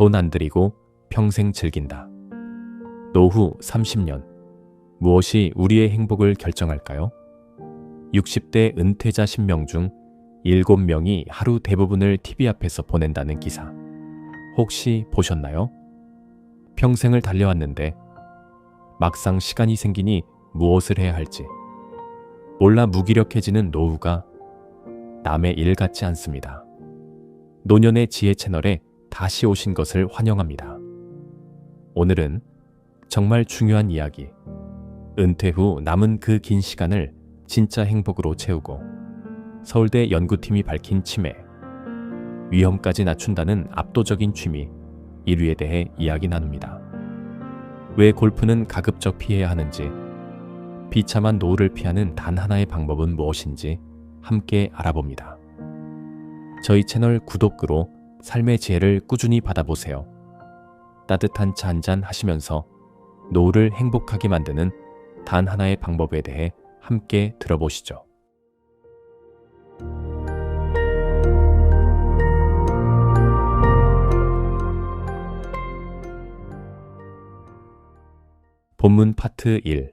돈 안 들이고 평생 즐긴다. 노후 30년. 무엇이 우리의 행복을 결정할까요? 60대 은퇴자 10명 중 7명이 하루 대부분을 TV 앞에서 보낸다는 기사. 혹시 보셨나요? 평생을 달려왔는데 막상 시간이 생기니 무엇을 해야 할지 몰라 무기력해지는 노후가 남의 일 같지 않습니다. 노년의 지혜 채널에 다시 오신 것을 환영합니다. 오늘은 정말 중요한 이야기. 은퇴 후 남은 그 긴 시간을 진짜 행복으로 채우고 서울대 연구팀이 밝힌 치매, 위험까지 낮춘다는 압도적인 취미, 1위에 대해 이야기 나눕니다. 왜 골프는 가급적 피해야 하는지, 비참한 노후를 피하는 단 하나의 방법은 무엇인지 함께 알아봅니다. 저희 채널 구독으로 삶의 지혜를 꾸준히 받아보세요. 따뜻한 차 한 잔 하시면서 노후를 행복하게 만드는 단 하나의 방법에 대해 함께 들어보시죠. 본문 파트 1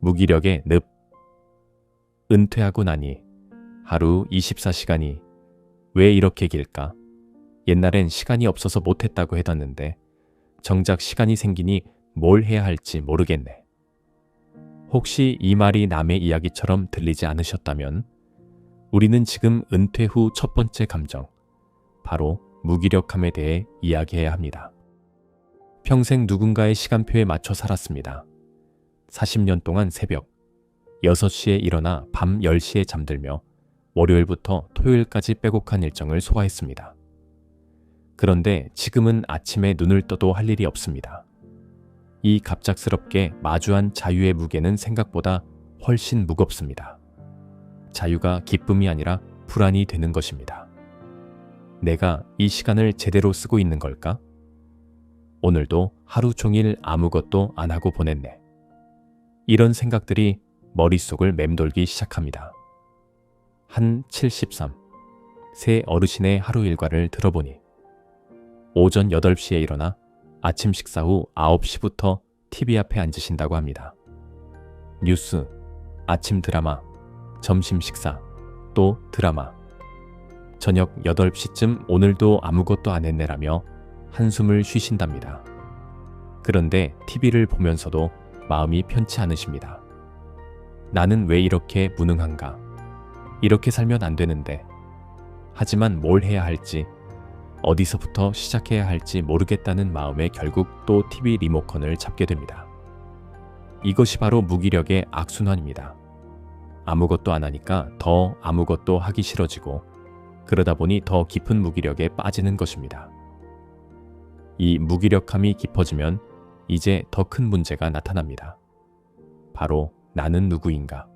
무기력의 늪 은퇴하고 나니 하루 24시간이 왜 이렇게 길까? 옛날엔 시간이 없어서 못했다고 해뒀는데 정작 시간이 생기니 뭘 해야 할지 모르겠네. 혹시 이 말이 남의 이야기처럼 들리지 않으셨다면 우리는 지금 은퇴 후 첫 번째 감정, 바로 무기력함에 대해 이야기해야 합니다. 평생 누군가의 시간표에 맞춰 살았습니다. 40년 동안 새벽 6시에 일어나 밤 10시에 잠들며 월요일부터 토요일까지 빼곡한 일정을 소화했습니다. 그런데 지금은 아침에 눈을 떠도 할 일이 없습니다. 이 갑작스럽게 마주한 자유의 무게는 생각보다 훨씬 무겁습니다. 자유가 기쁨이 아니라 불안이 되는 것입니다. 내가 이 시간을 제대로 쓰고 있는 걸까? 오늘도 하루 종일 아무것도 안 하고 보냈네. 이런 생각들이 머릿속을 맴돌기 시작합니다. 한 73. 새 어르신의 하루 일과를 들어보니 오전 8시에 일어나 아침 식사 후 9시부터 TV 앞에 앉으신다고 합니다. 뉴스, 아침 드라마, 점심 식사, 또 드라마. 저녁 8시쯤 오늘도 아무것도 안 했네라며 한숨을 쉬신답니다. 그런데 TV를 보면서도 마음이 편치 않으십니다. 나는 왜 이렇게 무능한가? 이렇게 살면 안 되는데. 하지만 뭘 해야 할지, 어디서부터 시작해야 할지 모르겠다는 마음에 결국 또 TV 리모컨을 잡게 됩니다. 이것이 바로 무기력의 악순환입니다. 아무것도 안 하니까 더 아무것도 하기 싫어지고 그러다 보니 더 깊은 무기력에 빠지는 것입니다. 이 무기력함이 깊어지면 이제 더 큰 문제가 나타납니다. 바로 나는 누구인가?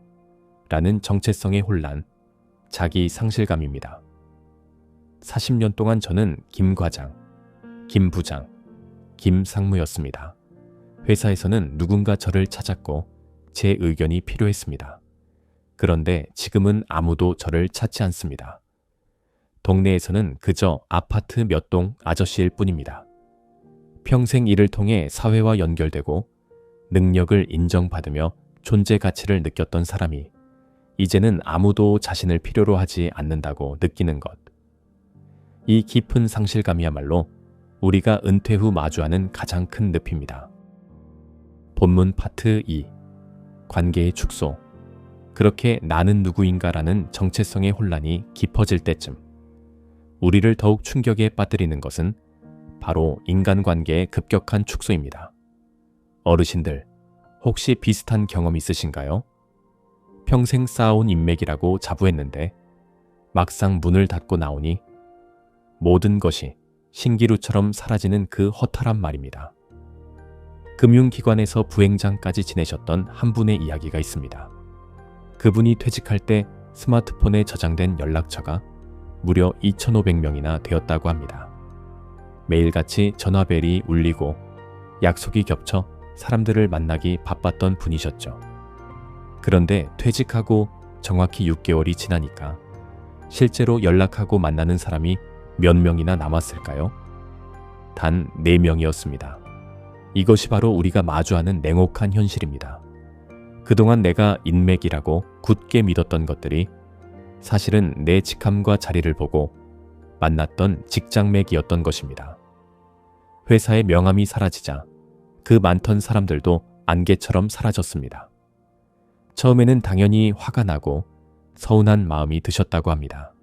라는 정체성의 혼란, 자기 상실감입니다. 40년 동안 저는 김 과장, 김 부장, 김 상무였습니다. 회사에서는 누군가 저를 찾았고 제 의견이 필요했습니다. 그런데 지금은 아무도 저를 찾지 않습니다. 동네에서는 그저 아파트 몇 동 아저씨일 뿐입니다. 평생 일을 통해 사회와 연결되고 능력을 인정받으며 존재 가치를 느꼈던 사람이 이제는 아무도 자신을 필요로 하지 않는다고 느끼는 것. 이 깊은 상실감이야말로 우리가 은퇴 후 마주하는 가장 큰 늪입니다. 본문 파트 2 관계의 축소 그렇게 나는 누구인가라는 정체성의 혼란이 깊어질 때쯤 우리를 더욱 충격에 빠뜨리는 것은 바로 인간관계의 급격한 축소입니다. 어르신들, 혹시 비슷한 경험 있으신가요? 평생 쌓아온 인맥이라고 자부했는데 막상 문을 닫고 나오니 모든 것이 신기루처럼 사라지는 그 허탈한 말입니다. 금융기관에서 부행장까지 지내셨던 한 분의 이야기가 있습니다. 그분이 퇴직할 때 스마트폰에 저장된 연락처가 무려 2,500명이나 되었다고 합니다. 매일같이 전화벨이 울리고 약속이 겹쳐 사람들을 만나기 바빴던 분이셨죠. 그런데 퇴직하고 정확히 6개월이 지나니까 실제로 연락하고 만나는 사람이 몇 명이나 남았을까요? 단 4명이었습니다. 이것이 바로 우리가 마주하는 냉혹한 현실입니다. 그동안 내가 인맥이라고 굳게 믿었던 것들이 사실은 내 직함과 자리를 보고 만났던 직장맥이었던 것입니다. 회사의 명함이 사라지자 그 많던 사람들도 안개처럼 사라졌습니다. 처음에는 당연히 화가 나고 서운한 마음이 드셨다고 합니다.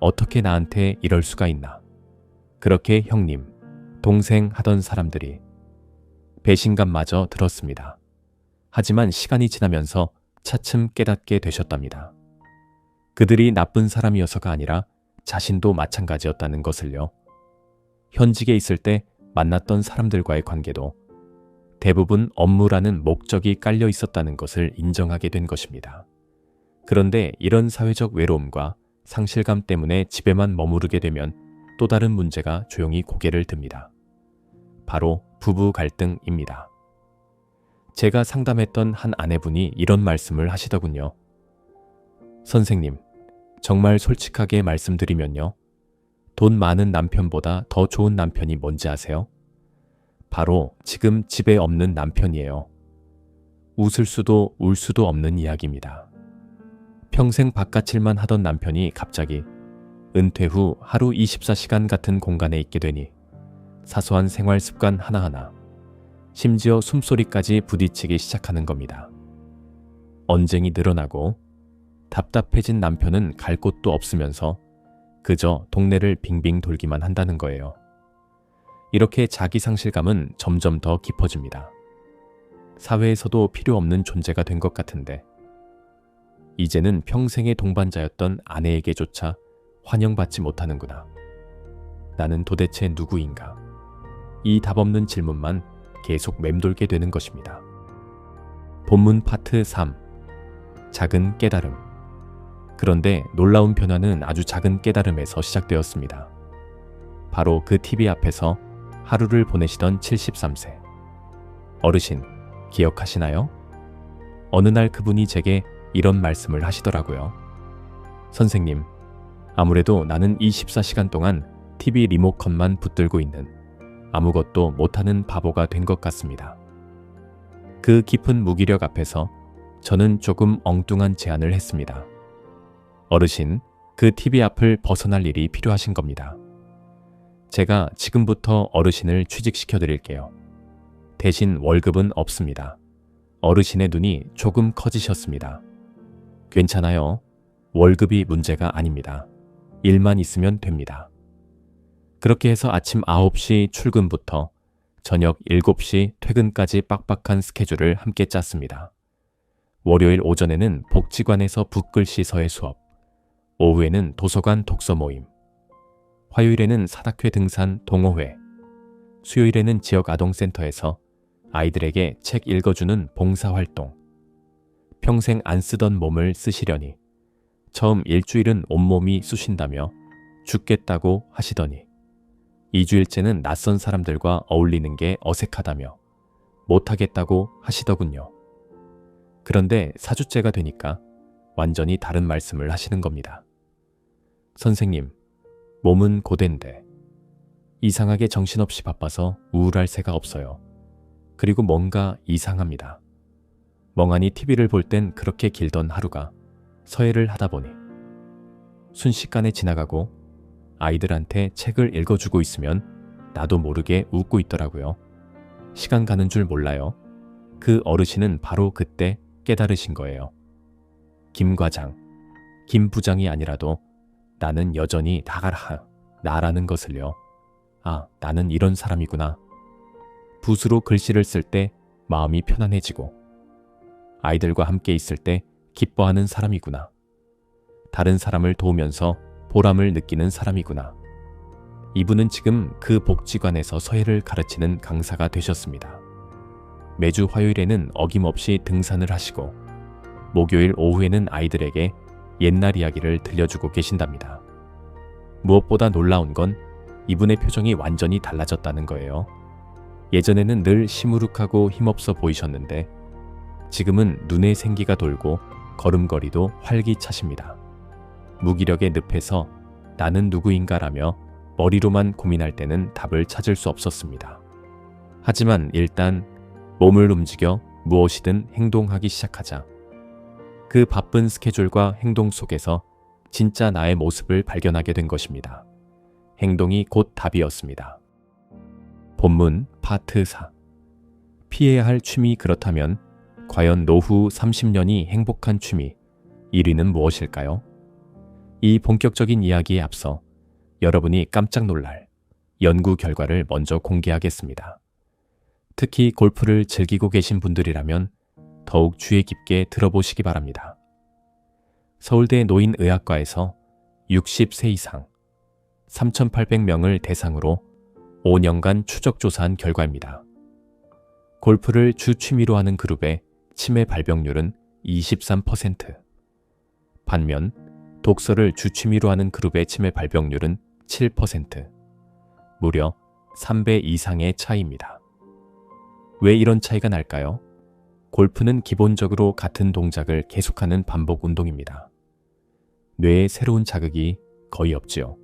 어떻게 나한테 이럴 수가 있나. 그렇게 형님, 동생 하던 사람들이 배신감마저 들었습니다. 하지만 시간이 지나면서 차츰 깨닫게 되셨답니다. 그들이 나쁜 사람이어서가 아니라 자신도 마찬가지였다는 것을요. 현직에 있을 때 만났던 사람들과의 관계도 대부분 업무라는 목적이 깔려 있었다는 것을 인정하게 된 것입니다. 그런데 이런 사회적 외로움과 상실감 때문에 집에만 머무르게 되면 또 다른 문제가 조용히 고개를 듭니다. 바로 부부 갈등입니다. 제가 상담했던 한 아내분이 이런 말씀을 하시더군요. 선생님, 정말 솔직하게 말씀드리면요. 돈 많은 남편보다 더 좋은 남편이 뭔지 아세요? 바로 지금 집에 없는 남편이에요. 웃을 수도 울 수도 없는 이야기입니다. 평생 바깥일만 하던 남편이 갑자기 은퇴 후 하루 24시간 같은 공간에 있게 되니 사소한 생활 습관 하나하나, 심지어 숨소리까지 부딪히기 시작하는 겁니다. 언쟁이 늘어나고 답답해진 남편은 갈 곳도 없으면서 그저 동네를 빙빙 돌기만 한다는 거예요. 이렇게 자기 상실감은 점점 더 깊어집니다. 사회에서도 필요 없는 존재가 된 것 같은데, 이제는 평생의 동반자였던 아내에게조차 환영받지 못하는구나. 나는 도대체 누구인가? 이 답 없는 질문만 계속 맴돌게 되는 것입니다. 본문 파트 3 작은 깨달음 그런데 놀라운 변화는 아주 작은 깨달음에서 시작되었습니다. 바로 그 TV 앞에서 하루를 보내시던 73세. 어르신, 기억하시나요? 어느 날 그분이 제게 이런 말씀을 하시더라고요. 선생님, 아무래도 나는 24시간 동안 TV 리모컨만 붙들고 있는 아무것도 못하는 바보가 된 것 같습니다. 그 깊은 무기력 앞에서 저는 조금 엉뚱한 제안을 했습니다. 어르신, 그 TV 앞을 벗어날 일이 필요하신 겁니다. 제가 지금부터 어르신을 취직시켜 드릴게요. 대신 월급은 없습니다. 어르신의 눈이 조금 커지셨습니다. 괜찮아요. 월급이 문제가 아닙니다. 일만 있으면 됩니다. 그렇게 해서 아침 9시 출근부터 저녁 7시 퇴근까지 빡빡한 스케줄을 함께 짰습니다. 월요일 오전에는 복지관에서 붓글씨 서의 수업, 오후에는 도서관 독서 모임, 화요일에는 사닥회 등산 동호회, 수요일에는 지역 아동센터에서 아이들에게 책 읽어주는 봉사활동, 평생 안 쓰던 몸을 쓰시려니 처음 일주일은 온몸이 쑤신다며 죽겠다고 하시더니 2주일째는 낯선 사람들과 어울리는 게 어색하다며 못하겠다고 하시더군요. 그런데 4주째가 되니까 완전히 다른 말씀을 하시는 겁니다. 선생님, 몸은 고된데 이상하게 정신없이 바빠서 우울할 새가 없어요. 그리고 뭔가 이상합니다. 멍하니 TV를 볼 땐 그렇게 길던 하루가 서예를 하다 보니 순식간에 지나가고 아이들한테 책을 읽어주고 있으면 나도 모르게 웃고 있더라고요. 시간 가는 줄 몰라요. 그 어르신은 바로 그때 깨달으신 거예요. 김 과장, 김 부장이 아니라도 나는 여전히 나가라, 나라는 것을요. 아, 나는 이런 사람이구나. 붓으로 글씨를 쓸 때 마음이 편안해지고, 아이들과 함께 있을 때 기뻐하는 사람이구나. 다른 사람을 도우면서 보람을 느끼는 사람이구나. 이분은 지금 그 복지관에서 서예를 가르치는 강사가 되셨습니다. 매주 화요일에는 어김없이 등산을 하시고, 목요일 오후에는 아이들에게 옛날 이야기를 들려주고 계신답니다. 무엇보다 놀라운 건 이분의 표정이 완전히 달라졌다는 거예요. 예전에는 늘 시무룩하고 힘없어 보이셨는데 지금은 눈에 생기가 돌고 걸음걸이도 활기차십니다. 무기력의 늪에서 나는 누구인가라며 머리로만 고민할 때는 답을 찾을 수 없었습니다. 하지만 일단 몸을 움직여 무엇이든 행동하기 시작하자 그 바쁜 스케줄과 행동 속에서 진짜 나의 모습을 발견하게 된 것입니다. 행동이 곧 답이었습니다. 본문 파트 4 피해야 할 취미 그렇다면 과연 노후 30년이 행복한 취미 1위는 무엇일까요? 이 본격적인 이야기에 앞서 여러분이 깜짝 놀랄 연구 결과를 먼저 공개하겠습니다. 특히 골프를 즐기고 계신 분들이라면 더욱 주의 깊게 들어보시기 바랍니다. 서울대 노인의학과에서 60세 이상 3,800명을 대상으로 5년간 추적 조사한 결과입니다. 골프를 주 취미로 하는 그룹의 치매 발병률은 23%. 반면 독서를 주 취미로 하는 그룹의 치매 발병률은 7%. 무려 3배 이상의 차이입니다. 왜 이런 차이가 날까요? 골프는 기본적으로 같은 동작을 계속하는 반복 운동입니다. 뇌에 새로운 자극이 거의 없지요.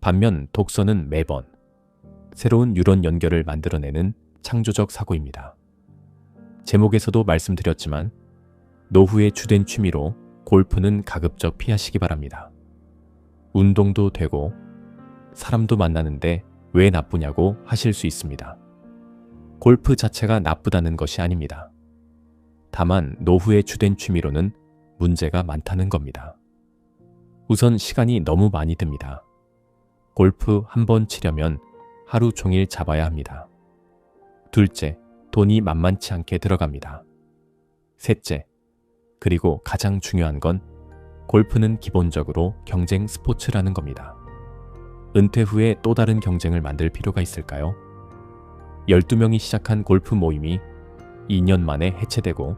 반면 독서는 매번 새로운 뉴런 연결을 만들어내는 창조적 사고입니다. 제목에서도 말씀드렸지만 노후의 주된 취미로 골프는 가급적 피하시기 바랍니다. 운동도 되고 사람도 만나는데 왜 나쁘냐고 하실 수 있습니다. 골프 자체가 나쁘다는 것이 아닙니다. 다만 노후의 주된 취미로는 문제가 많다는 겁니다. 우선 시간이 너무 많이 듭니다. 골프 한 번 치려면 하루 종일 잡아야 합니다. 둘째, 돈이 만만치 않게 들어갑니다. 셋째, 그리고 가장 중요한 건 골프는 기본적으로 경쟁 스포츠라는 겁니다. 은퇴 후에 또 다른 경쟁을 만들 필요가 있을까요? 12명이 시작한 골프 모임이 2년 만에 해체되고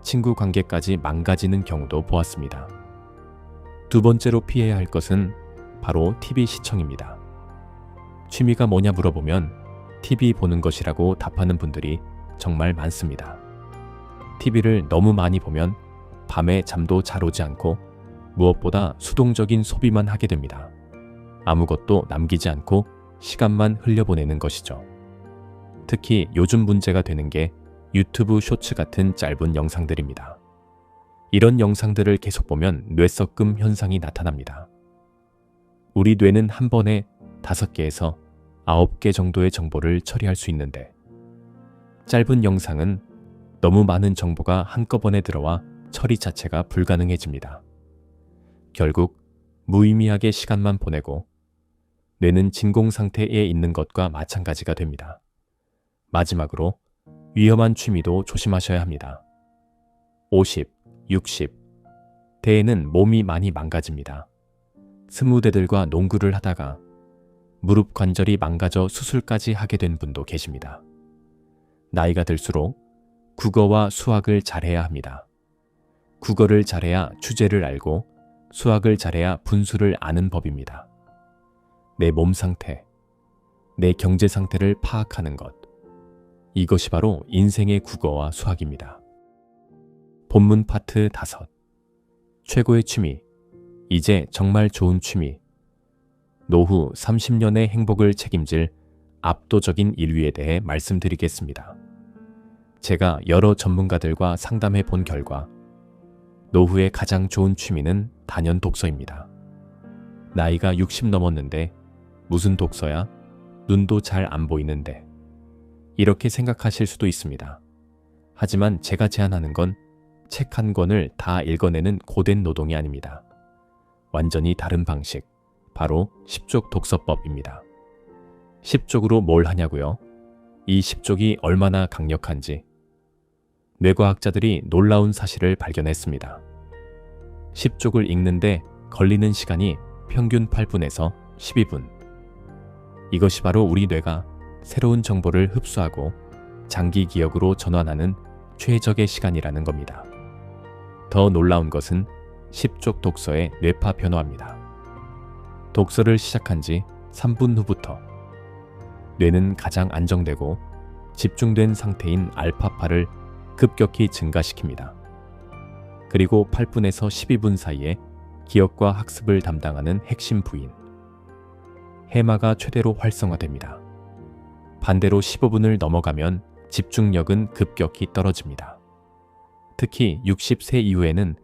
친구 관계까지 망가지는 경우도 보았습니다. 두 번째로 피해야 할 것은 바로 TV 시청입니다. 취미가 뭐냐 물어보면 TV 보는 것이라고 답하는 분들이 정말 많습니다. TV를 너무 많이 보면 밤에 잠도 잘 오지 않고 무엇보다 수동적인 소비만 하게 됩니다. 아무것도 남기지 않고 시간만 흘려보내는 것이죠. 특히 요즘 문제가 되는 게 유튜브 쇼츠 같은 짧은 영상들입니다. 이런 영상들을 계속 보면 뇌썩금 현상이 나타납니다. 우리 뇌는 한 번에 5개에서 9개 정도의 정보를 처리할 수 있는데 짧은 영상은 너무 많은 정보가 한꺼번에 들어와 처리 자체가 불가능해집니다. 결국 무의미하게 시간만 보내고 뇌는 진공 상태에 있는 것과 마찬가지가 됩니다. 마지막으로 위험한 취미도 조심하셔야 합니다. 50, 60. 대에는 몸이 많이 망가집니다. 스무대들과 농구를 하다가 무릎 관절이 망가져 수술까지 하게 된 분도 계십니다. 나이가 들수록 국어와 수학을 잘해야 합니다. 국어를 잘해야 주제를 알고 수학을 잘해야 분수를 아는 법입니다. 내 몸 상태, 내 경제 상태를 파악하는 것. 이것이 바로 인생의 국어와 수학입니다. 본문 파트 5. 최고의 취미. 이제 정말 좋은 취미. 노후 30년의 행복을 책임질 압도적인 1위에 대해 말씀드리겠습니다. 제가 여러 전문가들과 상담해 본 결과 노후의 가장 좋은 취미는 단연 독서입니다. 나이가 60 넘었는데 무슨 독서야? 눈도 잘 안 보이는데. 이렇게 생각하실 수도 있습니다. 하지만 제가 제안하는 건 책 한 권을 다 읽어내는 고된 노동이 아닙니다. 완전히 다른 방식, 바로 10족 독서법입니다. 10족으로 뭘 하냐고요? 이 10족이 얼마나 강력한지 뇌과학자들이 놀라운 사실을 발견했습니다. 10족을 읽는데 걸리는 시간이 평균 8분에서 12분. 이것이 바로 우리 뇌가 새로운 정보를 흡수하고 장기 기억으로 전환하는 최적의 시간이라는 겁니다. 더 놀라운 것은 10족 독서의 뇌파 변화입니다. 독서를 시작한 지 3분 후부터 뇌는 가장 안정되고 집중된 상태인 알파파를 급격히 증가시킵니다. 그리고 8분에서 12분 사이에 기억과 학습을 담당하는 핵심 부인, 해마가 최대로 활성화됩니다. 반대로 15분을 넘어가면 집중력은 급격히 떨어집니다. 특히 60세 이후에는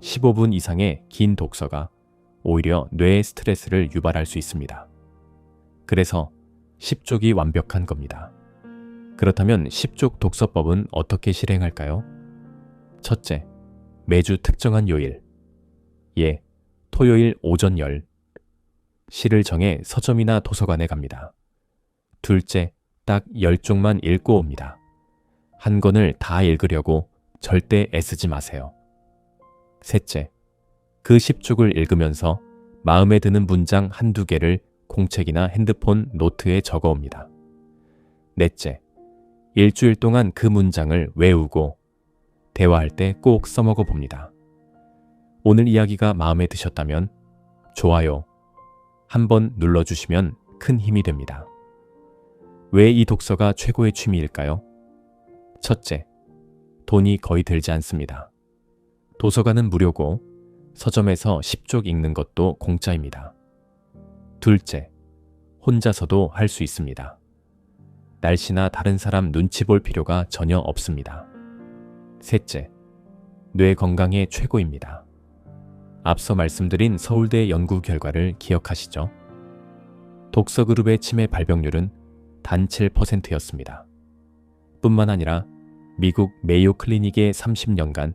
15분 이상의 긴 독서가 오히려 뇌의 스트레스를 유발할 수 있습니다. 그래서 10족이 완벽한 겁니다. 그렇다면 10족 독서법은 어떻게 실행할까요? 첫째, 매주 특정한 요일. 예, 토요일 오전 열. 시를 정해 서점이나 도서관에 갑니다. 둘째, 딱 10쪽만 읽고 옵니다. 한 권을 다 읽으려고 절대 애쓰지 마세요. 셋째, 그 10쪽을 읽으면서 마음에 드는 문장 한두 개를 공책이나 핸드폰 노트에 적어 옵니다. 넷째, 일주일 동안 그 문장을 외우고 대화할 때 꼭 써먹어 봅니다. 오늘 이야기가 마음에 드셨다면 좋아요 한번 눌러주시면 큰 힘이 됩니다. 왜 이 독서가 최고의 취미일까요? 첫째, 돈이 거의 들지 않습니다. 도서관은 무료고 서점에서 10쪽 읽는 것도 공짜입니다. 둘째, 혼자서도 할 수 있습니다. 날씨나 다른 사람 눈치 볼 필요가 전혀 없습니다. 셋째, 뇌 건강에 최고입니다. 앞서 말씀드린 서울대 연구 결과를 기억하시죠? 독서 그룹의 치매 발병률은 단 7%였습니다. 뿐만 아니라 미국 메이오 클리닉의 30년간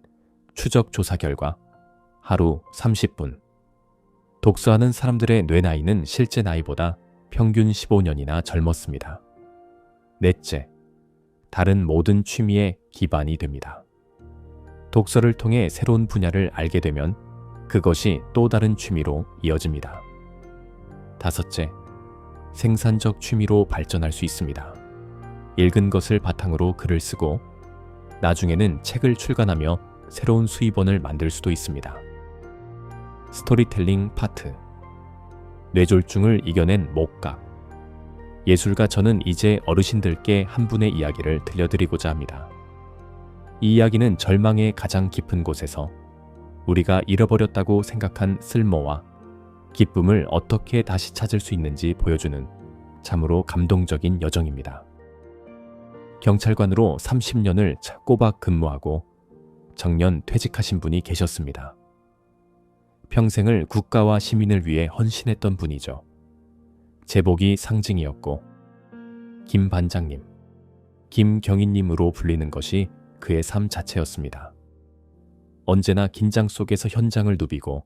추적 조사 결과 하루 30분 독서하는 사람들의 뇌 나이는 실제 나이보다 평균 15년이나 젊었습니다. 넷째, 다른 모든 취미의 기반이 됩니다. 독서를 통해 새로운 분야를 알게 되면 그것이 또 다른 취미로 이어집니다. 다섯째, 생산적 취미로 발전할 수 있습니다. 읽은 것을 바탕으로 글을 쓰고 나중에는 책을 출간하며 새로운 수입원을 만들 수도 있습니다. 스토리텔링 파트 뇌졸중을 이겨낸 목각 예술가 저는 이제 어르신들께 한 분의 이야기를 들려드리고자 합니다. 이 이야기는 절망의 가장 깊은 곳에서 우리가 잃어버렸다고 생각한 쓸모와 기쁨을 어떻게 다시 찾을 수 있는지 보여주는 참으로 감동적인 여정입니다. 경찰관으로 30년을 꼬박 근무하고 정년 퇴직하신 분이 계셨습니다. 평생을 국가와 시민을 위해 헌신했던 분이죠. 제복이 상징이었고 김 반장님, 김경희님으로 불리는 것이 그의 삶 자체였습니다. 언제나 긴장 속에서 현장을 누비고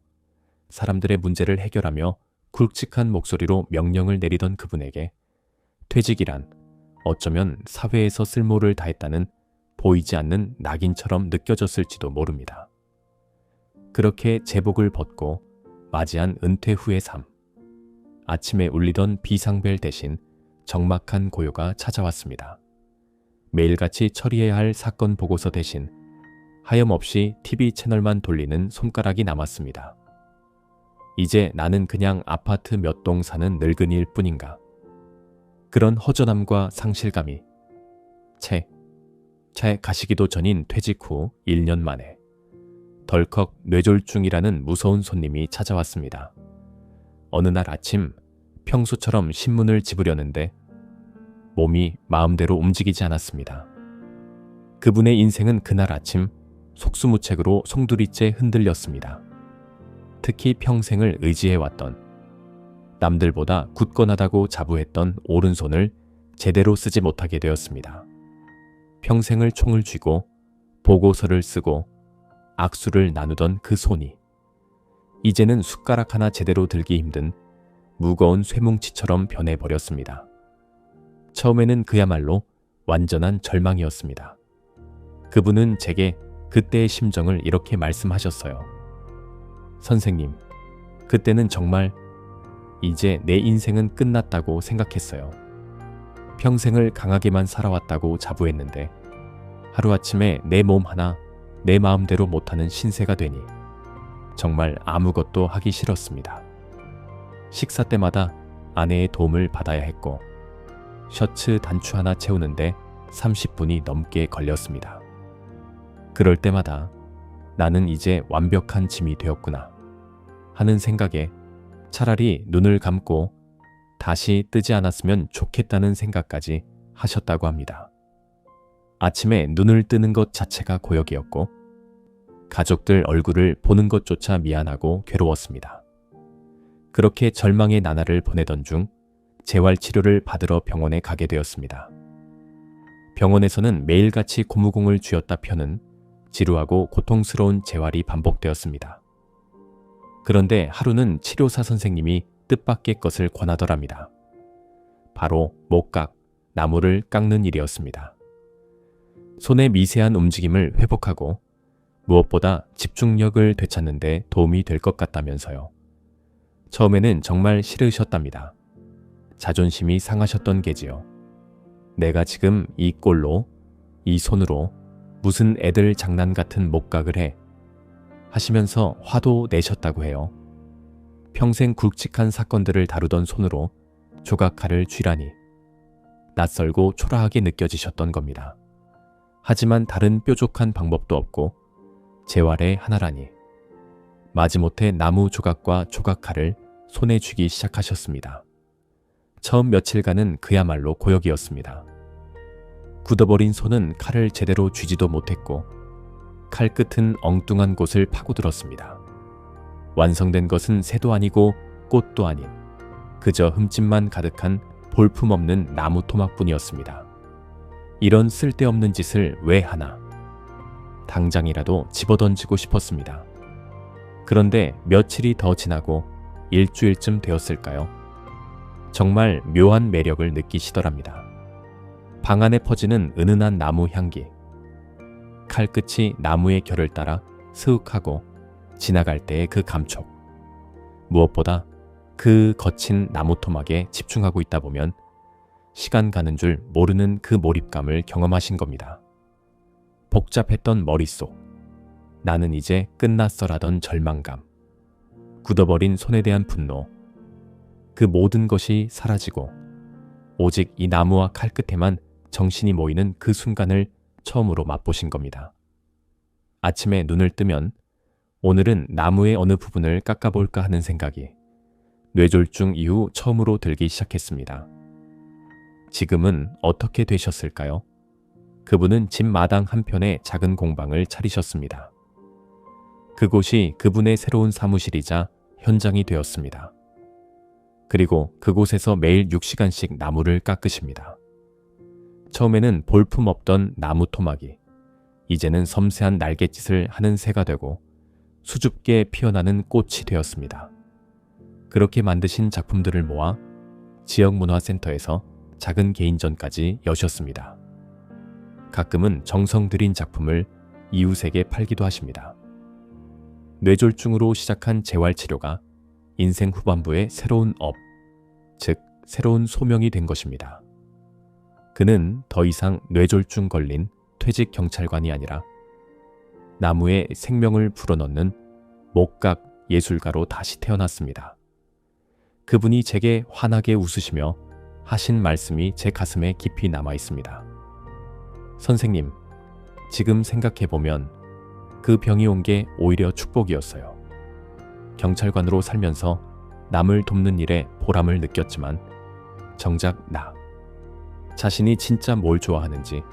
사람들의 문제를 해결하며 굵직한 목소리로 명령을 내리던 그분에게 퇴직이란 어쩌면 사회에서 쓸모를 다했다는 보이지 않는 낙인처럼 느껴졌을지도 모릅니다. 그렇게 제복을 벗고 맞이한 은퇴 후의 삶. 아침에 울리던 비상벨 대신 적막한 고요가 찾아왔습니다. 매일같이 처리해야 할 사건 보고서 대신 하염없이 TV 채널만 돌리는 손가락이 남았습니다. 이제 나는 그냥 아파트 몇 동 사는 늙은이일 뿐인가. 그런 허전함과 상실감이 채, 채 가시기도 전인 퇴직 후 1년 만에 덜컥 뇌졸중이라는 무서운 손님이 찾아왔습니다. 어느 날 아침 평소처럼 신문을 집으려는데 몸이 마음대로 움직이지 않았습니다. 그분의 인생은 그날 아침 속수무책으로 송두리째 흔들렸습니다. 특히 평생을 의지해왔던 남들보다 굳건하다고 자부했던 오른손을 제대로 쓰지 못하게 되었습니다. 평생을 총을 쥐고 보고서를 쓰고 악수를 나누던 그 손이 이제는 숟가락 하나 제대로 들기 힘든 무거운 쇠뭉치처럼 변해버렸습니다. 처음에는 그야말로 완전한 절망이었습니다. 그분은 제게 그때의 심정을 이렇게 말씀하셨어요. 선생님, 그때는 정말 이제 내 인생은 끝났다고 생각했어요. 평생을 강하게만 살아왔다고 자부했는데 하루아침에 내 몸 하나 내 마음대로 못하는 신세가 되니 정말 아무것도 하기 싫었습니다. 식사 때마다 아내의 도움을 받아야 했고 셔츠 단추 하나 채우는데 30분이 넘게 걸렸습니다. 그럴 때마다 나는 이제 완벽한 짐이 되었구나 하는 생각에 차라리 눈을 감고 다시 뜨지 않았으면 좋겠다는 생각까지 하셨다고 합니다. 아침에 눈을 뜨는 것 자체가 고역이었고 가족들 얼굴을 보는 것조차 미안하고 괴로웠습니다. 그렇게 절망의 나날을 보내던 중 재활 치료를 받으러 병원에 가게 되었습니다. 병원에서는 매일같이 고무공을 쥐었다 펴는 지루하고 고통스러운 재활이 반복되었습니다. 그런데 하루는 치료사 선생님이 뜻밖의 것을 권하더랍니다. 바로 목각, 나무를 깎는 일이었습니다. 손의 미세한 움직임을 회복하고 무엇보다 집중력을 되찾는데 도움이 될 것 같다면서요. 처음에는 정말 싫으셨답니다. 자존심이 상하셨던 게지요. 내가 지금 이 꼴로, 이 손으로 무슨 애들 장난 같은 목각을 해 하시면서 화도 내셨다고 해요. 평생 굵직한 사건들을 다루던 손으로 조각칼을 쥐라니 낯설고 초라하게 느껴지셨던 겁니다. 하지만 다른 뾰족한 방법도 없고 재활의 하나라니 마지못해 나무 조각과 조각칼을 손에 쥐기 시작하셨습니다. 처음 며칠간은 그야말로 고역이었습니다. 굳어버린 손은 칼을 제대로 쥐지도 못했고 칼 끝은 엉뚱한 곳을 파고들었습니다. 완성된 것은 새도 아니고 꽃도 아닌 그저 흠집만 가득한 볼품없는 나무 토막뿐이었습니다. 이런 쓸데없는 짓을 왜 하나? 당장이라도 집어던지고 싶었습니다. 그런데 며칠이 더 지나고 일주일쯤 되었을까요? 정말 묘한 매력을 느끼시더랍니다. 방 안에 퍼지는 은은한 나무 향기. 칼끝이 나무의 결을 따라 스윽하고 지나갈 때의 그 감촉. 무엇보다 그 거친 나무 토막에 집중하고 있다 보면 시간 가는 줄 모르는 그 몰입감을 경험하신 겁니다. 복잡했던 머릿속. 나는 이제 끝났어라던 절망감. 굳어버린 손에 대한 분노. 그 모든 것이 사라지고 오직 이 나무와 칼 끝에만 정신이 모이는 그 순간을 처음으로 맛보신 겁니다. 아침에 눈을 뜨면 오늘은 나무의 어느 부분을 깎아볼까 하는 생각이 뇌졸중 이후 처음으로 들기 시작했습니다. 지금은 어떻게 되셨을까요? 그분은 집 마당 한편에 작은 공방을 차리셨습니다. 그곳이 그분의 새로운 사무실이자 현장이 되었습니다. 그리고 그곳에서 매일 6시간씩 나무를 깎으십니다. 처음에는 볼품 없던 나무 토막이 이제는 섬세한 날갯짓을 하는 새가 되고 수줍게 피어나는 꽃이 되었습니다. 그렇게 만드신 작품들을 모아 지역문화센터에서 작은 개인전까지 여셨습니다. 가끔은 정성 들인 작품을 이웃에게 팔기도 하십니다. 뇌졸중으로 시작한 재활치료가 인생 후반부의 새로운 업, 즉, 새로운 소명이 된 것입니다. 그는 더 이상 뇌졸중 걸린 퇴직 경찰관이 아니라 나무에 생명을 불어넣는 목각 예술가로 다시 태어났습니다. 그분이 제게 환하게 웃으시며 하신 말씀이 제 가슴에 깊이 남아 있습니다. 선생님, 지금 생각해보면 그 병이 온 게 오히려 축복이었어요. 경찰관으로 살면서 남을 돕는 일에 보람을 느꼈지만 정작 나, 자신이 진짜 뭘 좋아하는지,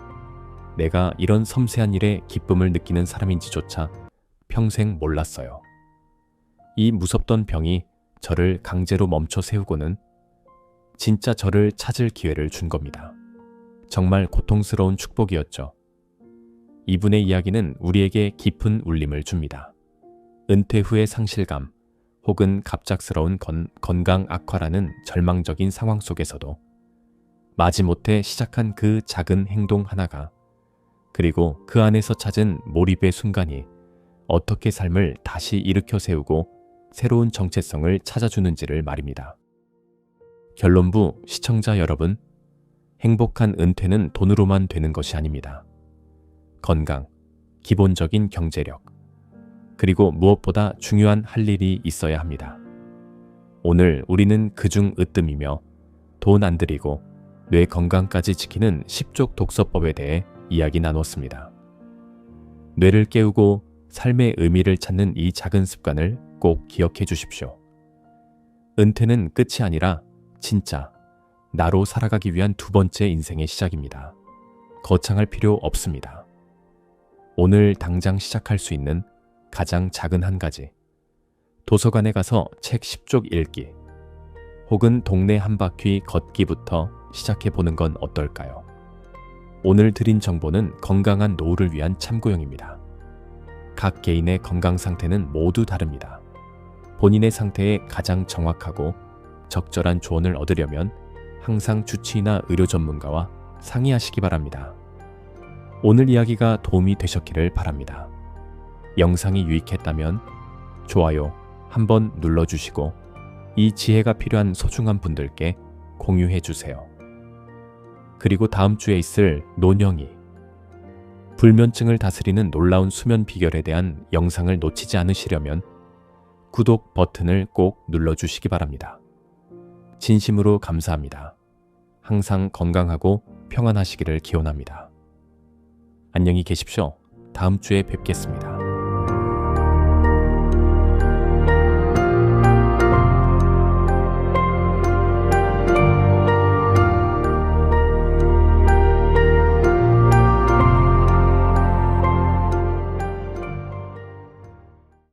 내가 이런 섬세한 일에 기쁨을 느끼는 사람인지조차 평생 몰랐어요. 이 무섭던 병이 저를 강제로 멈춰 세우고는 진짜 저를 찾을 기회를 준 겁니다. 정말 고통스러운 축복이었죠. 이분의 이야기는 우리에게 깊은 울림을 줍니다. 은퇴 후의 상실감 혹은 갑작스러운 건, 건강 악화라는 절망적인 상황 속에서도 마지못해 시작한 그 작은 행동 하나가 그리고 그 안에서 찾은 몰입의 순간이 어떻게 삶을 다시 일으켜 세우고 새로운 정체성을 찾아주는지를 말입니다. 결론부 시청자 여러분, 행복한 은퇴는 돈으로만 되는 것이 아닙니다. 건강, 기본적인 경제력, 그리고 무엇보다 중요한 할 일이 있어야 합니다. 오늘 우리는 그중 으뜸이며 돈 안 들이고 뇌 건강까지 지키는 10족 독서법에 대해 이야기 나눴습니다. 뇌를 깨우고 삶의 의미를 찾는 이 작은 습관을 꼭 기억해 주십시오. 은퇴는 끝이 아니라 진짜 나로 살아가기 위한 두 번째 인생의 시작입니다. 거창할 필요 없습니다. 오늘 당장 시작할 수 있는 가장 작은 한 가지. 도서관에 가서 책 10쪽 읽기. 혹은 동네 한 바퀴 걷기부터 시작해 보는 건 어떨까요? 오늘 드린 정보는 건강한 노후를 위한 참고용입니다. 각 개인의 건강 상태는 모두 다릅니다. 본인의 상태에 가장 정확하고 적절한 조언을 얻으려면 항상 주치의나 의료 전문가와 상의하시기 바랍니다. 오늘 이야기가 도움이 되셨기를 바랍니다. 영상이 유익했다면 좋아요 한번 눌러주시고 이 지혜가 필요한 소중한 분들께 공유해 주세요. 그리고 다음 주에 있을 논영이 불면증을 다스리는 놀라운 수면 비결에 대한 영상을 놓치지 않으시려면 구독 버튼을 꼭 눌러주시기 바랍니다. 진심으로 감사합니다. 항상 건강하고 평안하시기를 기원합니다. 안녕히 계십시오. 다음 주에 뵙겠습니다.